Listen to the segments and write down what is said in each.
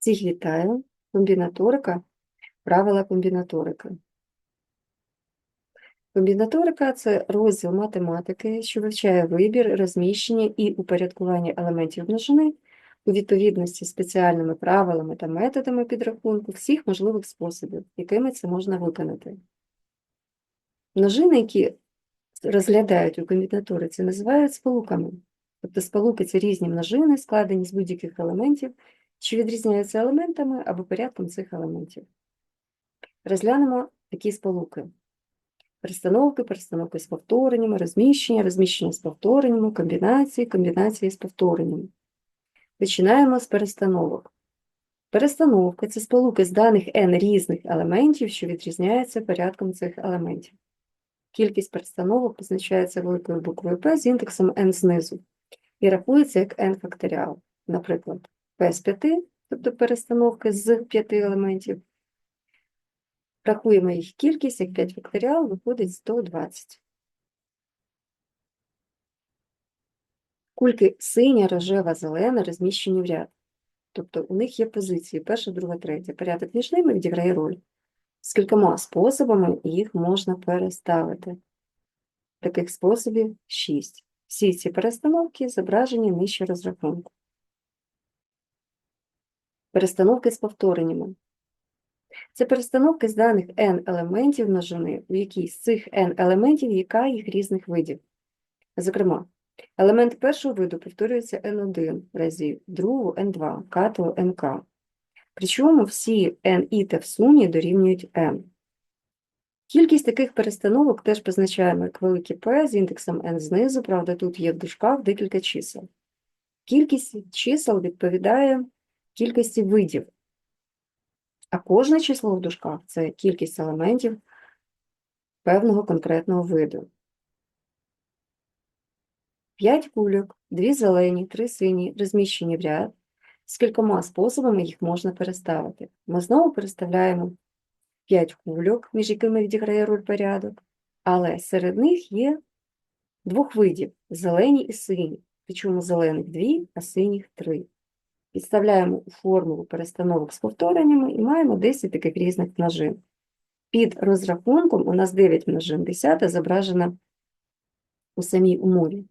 Всіх вітаю. Комбінаторика. Правила комбінаторики. Комбінаторика – це розділ математики, що вивчає вибір, розміщення і упорядкування елементів множини у відповідності з спеціальними правилами та методами підрахунку всіх можливих способів, якими це можна виконати. Множини, які розглядають у комбінаториці, називають сполуками. Тобто сполуки – це різні множини, складені з будь-яких елементів, що відрізняються елементами або порядком цих елементів. Розглянемо такі сполуки. Перестановки, перестановки з повтореннями, розміщення, розміщення з повтореннями, комбінації, комбінації з повтореннями. Починаємо з перестановок. Перестановки – це сполуки з даних n різних елементів, що відрізняються порядком цих елементів. Кількість перестановок позначається великою буквою P з індексом n знизу і рахується як n факторіал. Наприклад, P з 5, тобто перестановки з 5 елементів. Рахуємо їх кількість, як 5 факторіал, виходить 120. Кульки синя, рожева, зелена розміщені в ряд. Тобто у них є позиції перша, друга, третя. Порядок між ними відіграє роль. З кількома способами їх можна переставити. Таких способів 6. Всі ці перестановки зображені нижче розрахунку. Перестановки з повтореннями. Це перестановки з даних n елементів множини, у якій з цих n елементів яка їх різних видів. Зокрема, елемент першого виду повторюється n1 разів, другого n2, катого nk. Причому всі n і та в сумі дорівнюють n. Кількість таких перестановок теж позначаємо як велике P з індексом n знизу, правда, тут є в дужках декілька чисел. Кількість чисел відповідає кількості видів, а кожне число в дужках – це кількість елементів певного конкретного виду. 5 кульок, 2 зелені, 3 сині, розміщені в ряд. З кількома способами їх можна переставити. Ми знову переставляємо 5 кульок, між якими відіграє роль порядок, але серед них є двох видів – зелені і сині. Причому зелених 2, а синіх 3. Підставляємо у формулу перестановок з повтореннями і маємо 10 таких різних множин. Під розрахунком у нас 9 множин, 10 зображена у самій умові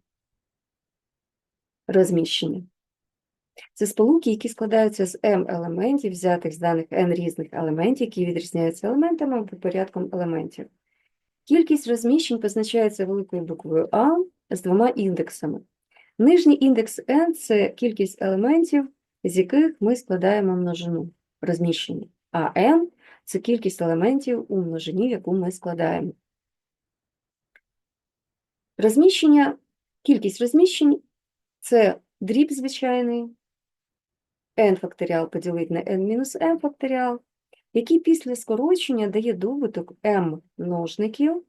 розміщення. Це сполуки, які складаються з m елементів, взятих з даних n різних елементів, які відрізняються елементами або порядком елементів. Кількість розміщень позначається великою буквою А з двома індексами. Нижній індекс n – це кількість елементів, з яких ми складаємо множину розміщення, а n – це кількість елементів у множині, яку ми складаємо. Розміщення, кількість розміщень – це дріб звичайний, n факторіал поділити на n-m факторіал, який після скорочення дає добуток m множників,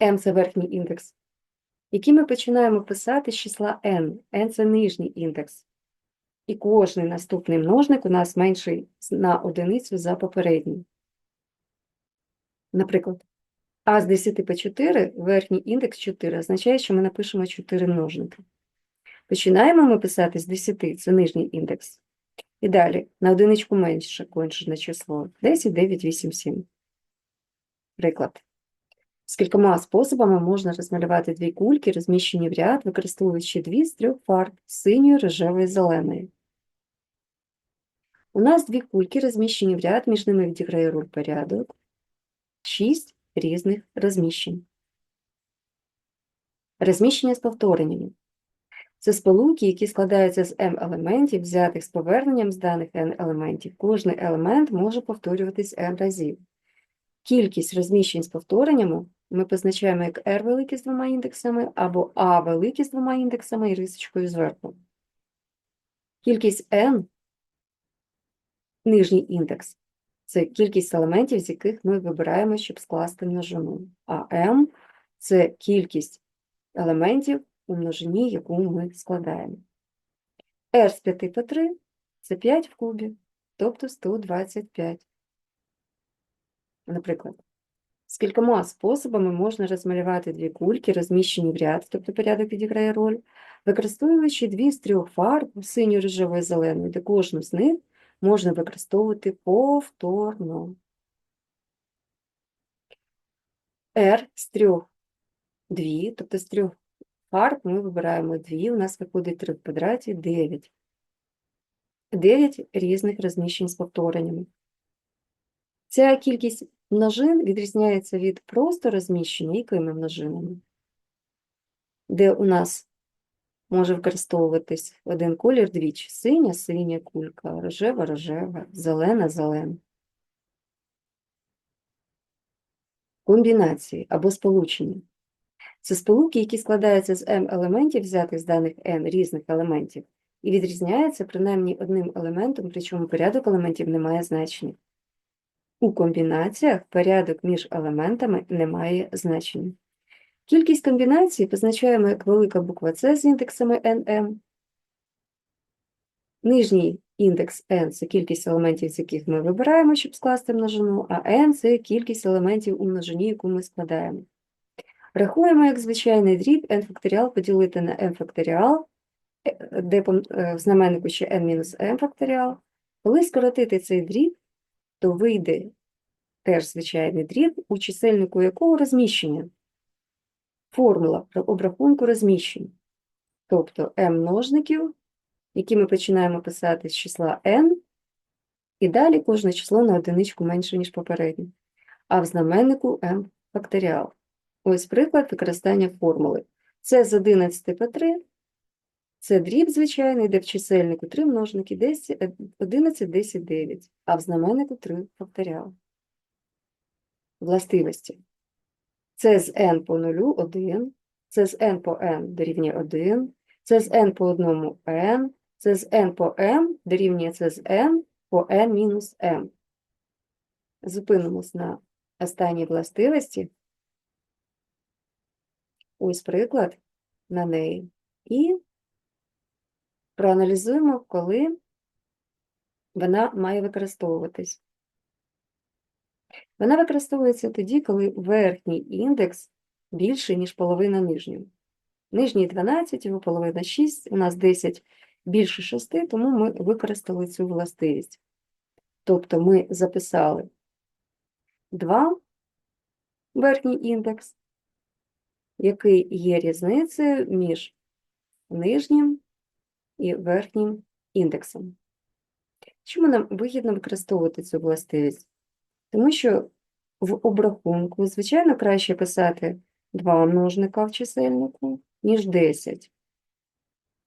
m – це верхній індекс, який ми починаємо писати з числа n. n – це нижній індекс. І кожний наступний множник у нас менший на одиницю за попередній. Наприклад, а з 10 по 4 верхній індекс 4 означає, що ми напишемо 4 множники. Починаємо ми писати з 10, це нижній індекс. І далі на одиничку менше кончене число 10, 9, 8, 7. Приклад. З кількома способами можна розмалювати дві кульки, розміщені в ряд, використовуючи дві з трьох фарб синьої, рожевої зеленої. У нас дві кульки розміщені в ряд, між ними відіграє роль порядок. Шість різних розміщень. Розміщення з повтореннями. Це сполуки, які складаються з m елементів, взятих з поверненням з даних n елементів. Кожний елемент може повторюватись n разів. Кількість розміщень з повтореннями ми позначаємо як r велике з двома індексами, або a велике з двома індексами і рисочкою зверху. Кількість n – нижній індекс. Це кількість елементів, з яких ми вибираємо, щоб скласти множину. А m – це кількість елементів, у множині, яку ми складаємо. R з 5 по 3 – це 5 в кубі, тобто 125. Наприклад, з кількома способами можна розмалювати дві кульки, розміщені в ряд, тобто порядок відіграє роль, використовуючи дві з трьох фарб, синю, рожеву і зелену, де кожну з них можна використовувати повторно. R з трьох дві, тобто з трьох фарб ми вибираємо дві, у нас виходить 3 в квадраті 9. 9 різних розміщень з повтореннями. Ця кількість множин відрізняється від просто розміщення якими множинами, де у нас може використовуватись один колір двічі. Синя, синя кулька, рожева, рожева, зелена, зелена. Комбінації або сполучення. Це сполуки, які складаються з m елементів, взятих з даних n різних елементів, і відрізняються принаймні одним елементом, причому порядок елементів не має значення. У комбінаціях порядок між елементами не має значення. Кількість комбінацій позначаємо як велика буква С з індексами nm. Нижній індекс n – це кількість елементів, з яких ми вибираємо, щоб скласти множину, а n – це кількість елементів у множині, яку ми складаємо. Рахуємо як звичайний дріб n факторіал поділити на m факторіал, е, де е, в знаменнику ще n-m факторіал. Коли скоротити цей дріб, то вийде теж звичайний дріб, у чисельнику якого розміщення. Формула обрахунку розміщень. Тобто m множників, які ми починаємо писати з числа n, і далі кожне число на одиничку менше, ніж попереднє. А в знаменнику m факторіал. Ось приклад використання формули. Це з 11 по 3. Це дріб звичайний, де в чисельнику 3 множники 10, е, 11, 10, 9, а в знаменнику 3 факторіал. Властивості. Це з n по 0 – 1, це з n по n дорівнює 1, це з n по 1 – n, це з n по m дорівнює це з n по n мінус m. Зупинимось на останній властивості. Ось приклад на неї. І проаналізуємо, коли вона має використовуватись. Вона використовується тоді, коли верхній індекс більший, ніж половина нижнього. Нижній 12, його половина 6, у нас 10 більше 6, тому ми використали цю властивість. Тобто ми записали 2 верхній індекс, який є різницею між нижнім і верхнім індексом. Чому нам вигідно використовувати цю властивість? Тому що в обрахунку, звичайно, краще писати два множника в чисельнику, ніж 10.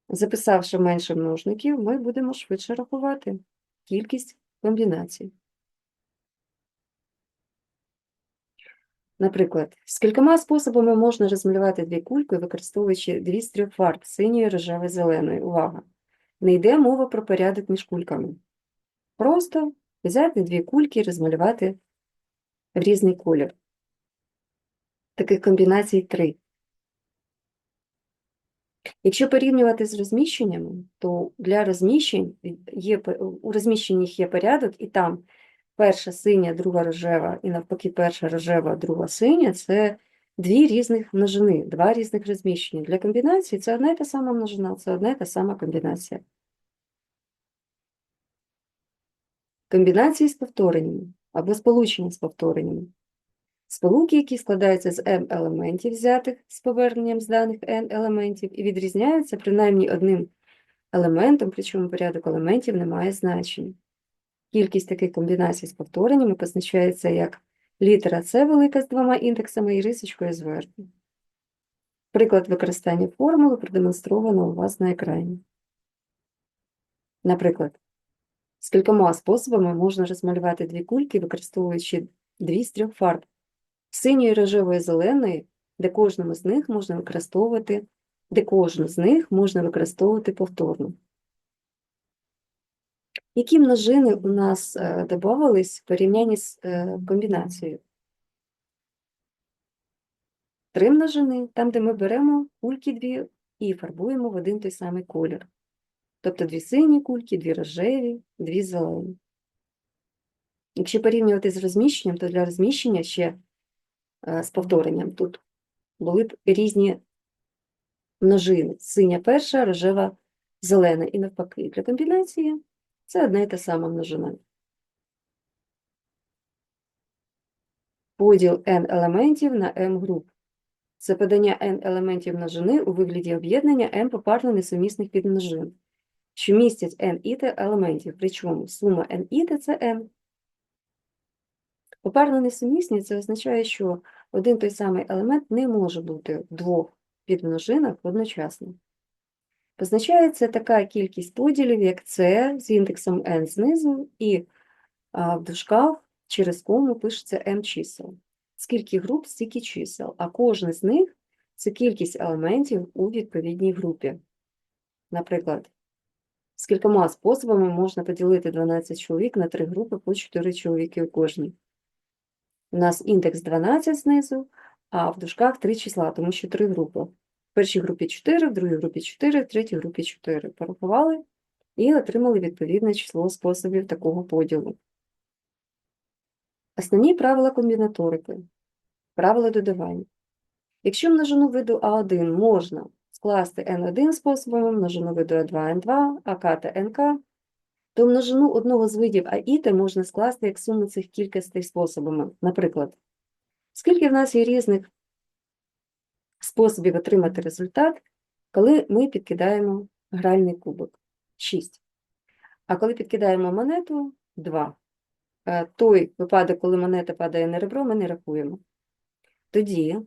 Записавши менше множників, ми будемо швидше рахувати кількість комбінацій. Наприклад, скількома способами можна розмалювати дві кульки, використовуючи дві з трьох фарб синьої, рожевої, зеленої. Увага! Не йде мова про порядок між кульками. Просто взяти дві кульки і розмалювати в різний колір. Таких комбінацій три. Якщо порівнювати з розміщеннями, то для розміщень є, у розміщенні їх є порядок, і там перша синя, друга рожева, і навпаки, перша рожева, друга синя це дві різних множини, два різних розміщення. Для комбінації це одна і та сама множина, це одна і та сама комбінація. Комбінації з повтореннями або сполучення з повтореннями. Сполуки, які складаються з m елементів, взятих з поверненням з даних n елементів, і відрізняються принаймні одним елементом, причому порядок елементів не має значення. Кількість таких комбінацій з повтореннями позначається як літера С велика з двома індексами і рисочкою зверху. Приклад використання формули продемонстровано у вас на екрані. Наприклад, з кількома способами можна розмалювати дві кульки, використовуючи дві з трьох фарб синьої, рожевої, зеленої, де кожному з них можна використовувати, де кожну з них можна використовувати повторно. Які множини у нас е, додавались в порівнянні з е, комбінацією? Три множини, там, де ми беремо кульки дві і фарбуємо в один той самий колір. Тобто дві сині кульки, дві рожеві, дві зелені. Якщо порівнювати з розміщенням, то для розміщення ще е, з повторенням тут були б різні множини. Синя перша, рожева, зелена. І навпаки, для комбінації Це одна і та сама множина. Поділ n елементів на m груп. Це подання n елементів множини у вигляді об'єднання n попарно несумісних підмножин, що містять n іте елементів, причому сума n іте – це n. Попарно несумісні – це означає, що один той самий елемент не може бути в двох підмножинах одночасно. Позначається така кількість поділів, як це з індексом n знизу, і в дужках через кому пишеться n чисел. Скільки груп, стільки чисел, а кожен з них – це кількість елементів у відповідній групі. Наприклад, скількома способами можна поділити 12 чоловік на три групи по 4 чоловіки у кожній. У нас індекс 12 знизу, а в дужках 3 числа, тому що 3 групи. В першій групі 4, в другій групі 4, в третій групі 4. Порахували і отримали відповідне число способів такого поділу. Основні правила комбінаторики. Правила додавання. Якщо множину виду А1 можна скласти n1 способами, множину виду А2, n2, АК та НК, то множину одного з видів АІТ можна скласти як суму цих кількостей способами. Наприклад, скільки в нас є різних способів отримати результат, коли ми підкидаємо гральний кубок? 6. А коли підкидаємо монету 2. Е, Той випадок, коли монета падає на ребро, ми не рахуємо. Тоді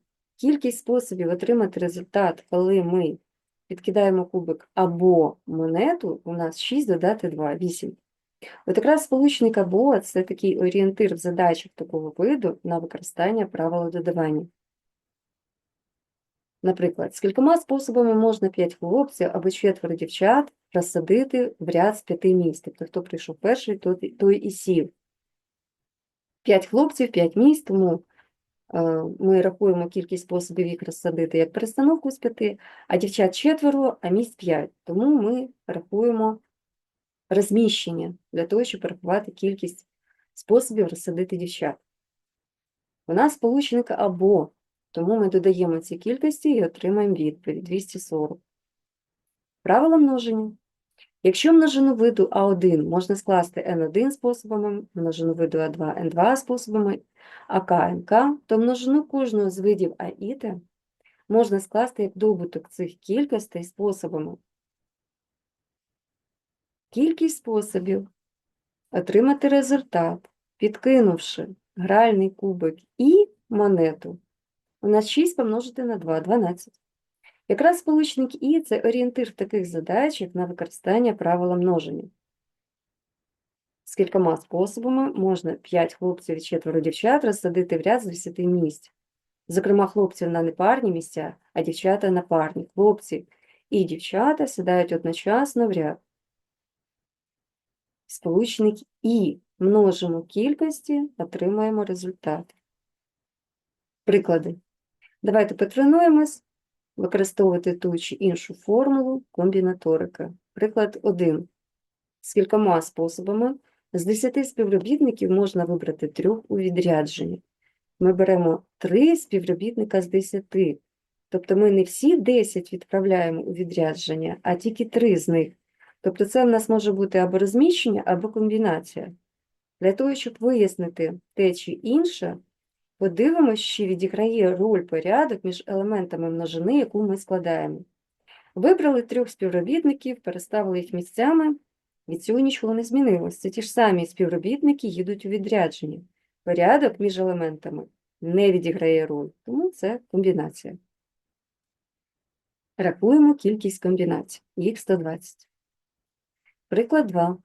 кількість способів отримати результат, коли ми підкидаємо кубик або монету, у нас 6 додати 2, 8. От якраз сполучник або це такий орієнтир в задачах такого виду на використання правила додавання. Наприклад, скількома способами можна 5 хлопців або четверо дівчат розсадити в ряд з п'яти місць. Тобто, хто прийшов перший, той, і сів. 5 хлопців, 5 місць, тому ми рахуємо кількість способів їх розсадити як перестановку з 5, а дівчат четверо, а місць 5. Тому ми рахуємо розміщення для того, щоб порахувати кількість способів розсадити дівчат. У нас сполучник або, тому ми додаємо ці кількості і отримаємо відповідь 240. Правило множення. Якщо множину виду А1 можна скласти n1 способами, множину виду А2 n2 способами, а К НК, то множину кожного з видів АІТ можна скласти як добуток цих кількостей способами. Кількість способів отримати результат, підкинувши гральний кубик і монету, у нас 6 помножити на 2 – 12. Якраз сполучник І – це орієнтир таких задачах на використання правила множення. З кількома способами можна 5 хлопців і 4 дівчат розсадити в ряд з 10 місць. Зокрема, хлопців на непарні місця, а дівчата на парні. Хлопці і дівчата сідають одночасно в ряд. Сполучник І множимо кількості, отримаємо результат. Приклади. Давайте потренуємось використовувати ту чи іншу формулу комбінаторики. Приклад 1. З кількома способами з 10 співробітників можна вибрати трьох у відрядженні. Ми беремо 3 співробітника з 10. Тобто ми не всі 10 відправляємо у відрядження, а тільки 3 з них. Тобто це в нас може бути або розміщення, або комбінація. Для того, щоб вияснити те чи інше, подивимось, чи відіграє роль порядок між елементами множини, яку ми складаємо. Вибрали трьох співробітників, переставили їх місцями, від цього нічого не змінилось. Це ті ж самі співробітники їдуть у відрядження. Порядок між елементами не відіграє роль, тому це комбінація. Рахуємо кількість комбінацій. Їх 120. Приклад 2.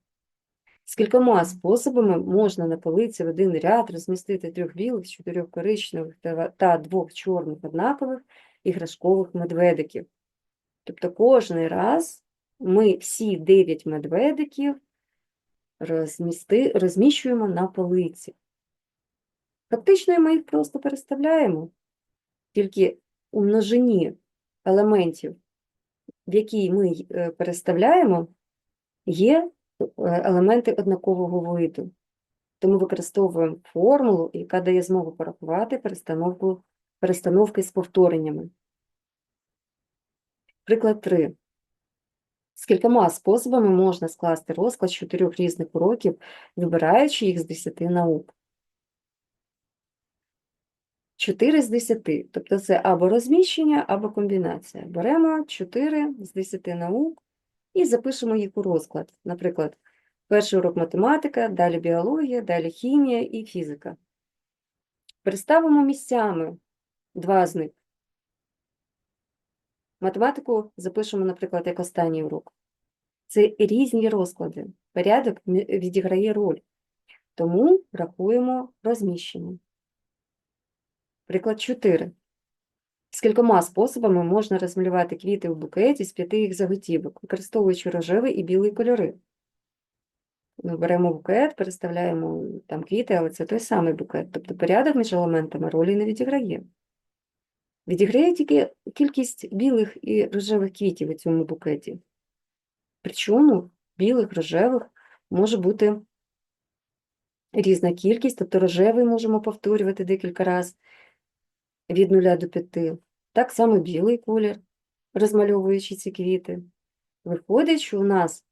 З кількома способами можна на полиці в один ряд розмістити трьох білих, чотирьох коричневих та- двох чорних однакових іграшкових медведиків. Тобто кожний раз ми всі 9 медведиків розмісти, розміщуємо на полиці. Фактично ми їх просто переставляємо, тільки у множині елементів, в якій ми е, переставляємо, є елементи однакового виду. Тому використовуємо формулу, яка дає змогу порахувати перестановку, перестановки з повтореннями. Приклад 3. Скількома способами можна скласти розклад з чотирьох різних уроків, вибираючи їх з 10 наук? 4 з 10, тобто це або розміщення, або комбінація. Беремо 4 з 10 наук і запишемо їх у розклад. Наприклад, перший урок математика, далі біологія, далі хімія і фізика. Переставимо місцями два з них. Математику запишемо, наприклад, як останній урок. Це різні розклади. Порядок відіграє роль. Тому рахуємо розміщення. Приклад 4. Скількома способами можна розмалювати квіти у букеті з п'яти їх заготівок, використовуючи рожевий і білий кольори. Ми беремо букет, переставляємо там квіти, але це той самий букет. Тобто порядок між елементами ролі не відіграє. Відіграє тільки кількість білих і рожевих квітів у цьому букеті. Причому білих, рожевих може бути різна кількість, тобто рожевий можемо повторювати декілька разів від 0 до 5. Так само білий колір, розмальовуючи ці квіти. Виходить, що у нас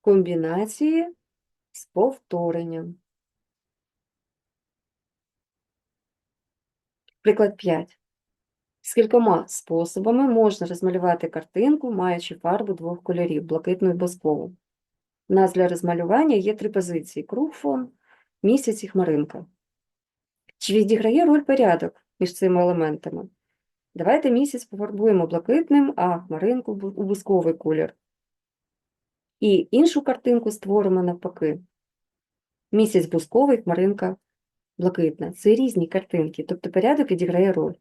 комбінації з повторенням. Приклад 5. Скількома способами можна розмалювати картинку, маючи фарбу двох кольорів блакитну і боскову. У нас для розмалювання є три позиції: круг фон, місяць і хмаринка. Чи відіграє роль порядок між цими елементами? Давайте місяць пофарбуємо блакитним, а хмаринку у бусковий колір. І іншу картинку створимо навпаки. Місяць бусковий, хмаринка блакитна. Це різні картинки, тобто порядок відіграє роль.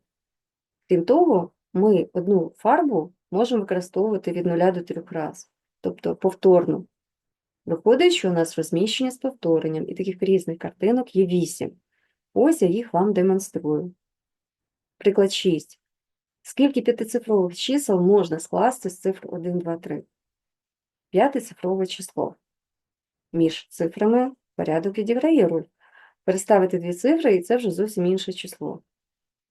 Крім того, ми одну фарбу можемо використовувати від 0 до 3 разів, тобто повторно. Виходить, що у нас розміщення з повторенням, і таких різних картинок є 8. Ось я їх вам демонструю. Приклад 6. Скільки п'ятицифрових чисел можна скласти з цифр 1, 2, 3? П'ятицифрове число. Між цифрами порядок відіграє роль. Переставити дві цифри, і це вже зовсім інше число.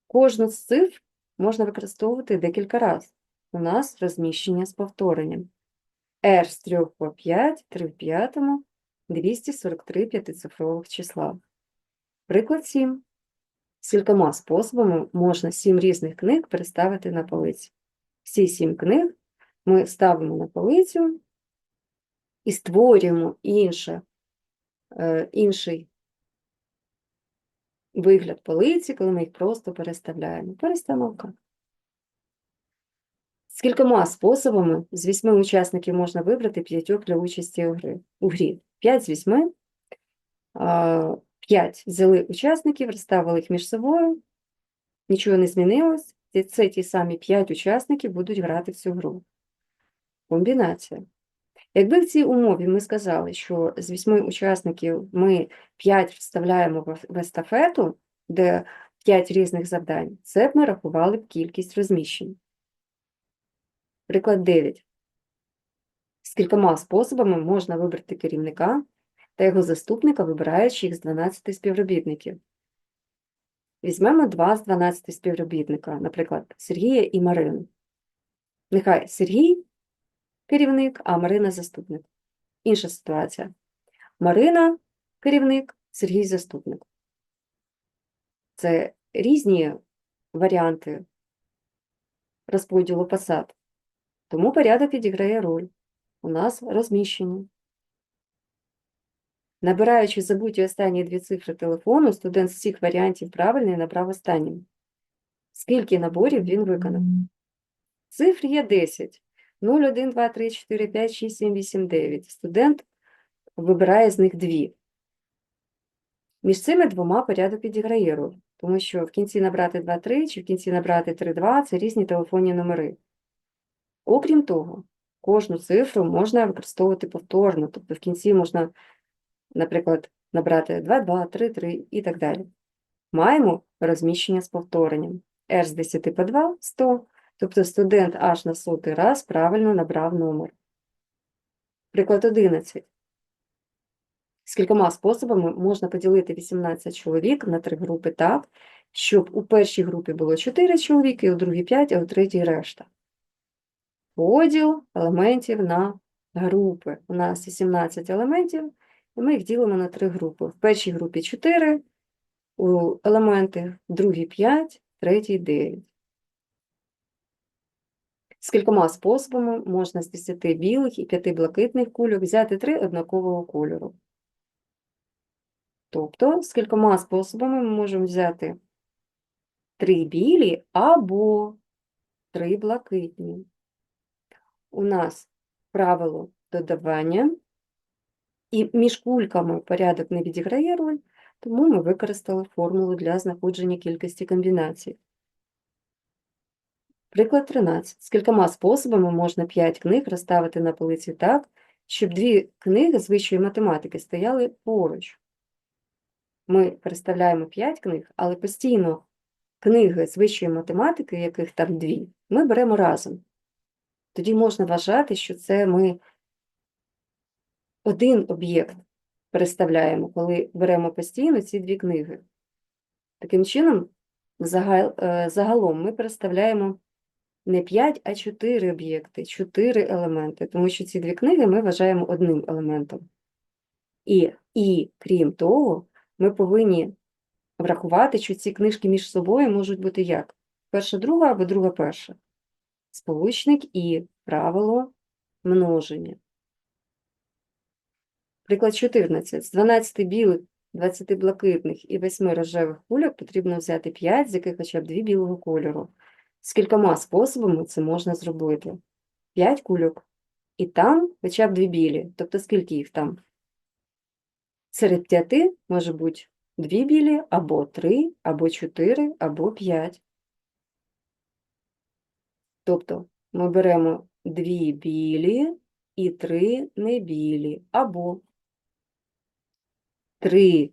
Кожну з цифр можна використовувати декілька разів. У нас розміщення з повторенням. R з 3 по 5, 3 в п'ятому, 243 п'ятицифрових числа. Приклад 7. Скількома способами можна 7 різних книг переставити на полиці. Всі 7 книг ми ставимо на полицю і створюємо інше, е, інший вигляд полиці, коли ми їх просто переставляємо. Перестановка. Скількома способами з вісьми учасників можна вибрати п'ятьох для участі. У грі. П'ять з вісьми. П'ять взяли учасників, розставили їх між собою. Нічого не змінилось. Це- Це ті самі п'ять учасників будуть грати в цю гру. Комбінація. Якби в цій умові ми сказали, що з вісьми учасників ми 5 вставляємо в естафету, де 5 різних завдань, це б ми рахували б кількість розміщень. Приклад 9. Скількома способами можна вибрати керівника та його заступника, вибираючи їх з 12 співробітників. Візьмемо 2 з 12 співробітника, наприклад, Сергія і Марину. Нехай Сергій керівник, а Марина заступник. Інша ситуація. Марина керівник, Сергій заступник. Це різні варіанти розподілу посад. Тому порядок відіграє роль. У нас розміщення. Набираючи забуті останні дві цифри телефону, студент з всіх варіантів правильний набрав останнім. Скільки наборів він виконав? Цифр є 10. 0, 1, 2, 3, 4, 5, 6, 7, 8, 9. Студент вибирає з них дві. Між цими двома порядок відіграє роль, тому що в кінці набрати 2, 3 чи в кінці набрати 3, 2 – це різні телефонні номери. Окрім того, кожну цифру можна використовувати повторно, тобто в кінці можна, наприклад, набрати 2, 2, 3, 3 і так далі. Маємо розміщення з повторенням. R з 10 по 2 – 100, тобто студент аж на сотий раз правильно набрав номер. Приклад 11. Скількома способами можна поділити 18 чоловік на три групи так, щоб у першій групі було 4 чоловіки, у другій 5, а у третій решта. Поділ елементів на групи у нас є 17 елементів, і ми їх ділимо на три групи. В першій групі 4 у елементи, в другій 5, третій 9. Скількома способами можна з 10 білих і 5 блакитних кульок взяти 3 однакового кольору. Тобто, скількома способами ми можемо взяти 3 білі або 3 блакитні. У нас правило додавання, і між кульками порядок не відіграє роль, тому ми використали формулу для знаходження кількості комбінацій. Приклад 13. Скількома способами можна 5 книг розставити на полиці так, щоб дві книги з вищої математики стояли поруч. Ми переставляємо 5 книг, але постійно книги з вищої математики, яких там дві, ми беремо разом. Тоді можна вважати, що це ми один об'єкт переставляємо, коли беремо постійно ці дві книги. Таким чином, е, загалом ми переставляємо не 5, а 4 об'єкти, 4 елементи, тому що ці дві книги ми вважаємо одним елементом. І, і крім того, ми повинні врахувати, що ці книжки між собою можуть бути як? Перша друга або друга перша. Сполучник і правило множення. Приклад 14. З 12 білих, 20 блакитних і 8 рожевих кульок потрібно взяти 5, з яких хоча б 2 білого кольору. Скількома способами це можна зробити? 5 кульок. І там хоча б 2 білі. Тобто скільки їх там? Серед 5 може бути 2 білі, або 3, або 4, або 5. Тобто ми беремо 2 білі і 3 небілі, або 3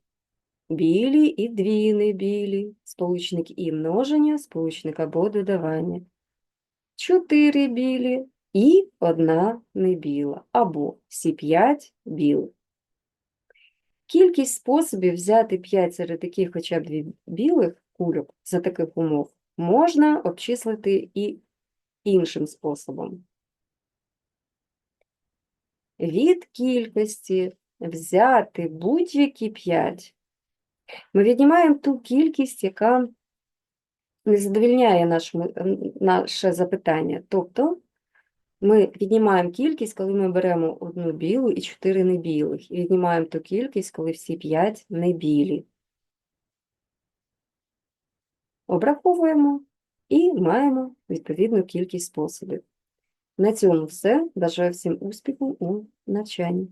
білі і 2 небілі, сполучник і множення, сполучник або додавання. 4 білі і 1 небіла, або всі 5 білих. Кількість способів взяти 5 серед яких хоча б 2 білих кульок за таких умов можна обчислити і іншим способом. Від кількості взяти будь-які 5. Ми віднімаємо ту кількість, яка не задовільняє наш, наше запитання. Тобто ми віднімаємо кількість, коли ми беремо одну білу і 4 небілих, і віднімаємо ту кількість, коли всі 5 небілі. Обраховуємо і маємо відповідну кількість способів. На цьому все. Бажаю всім успіху у навчанні.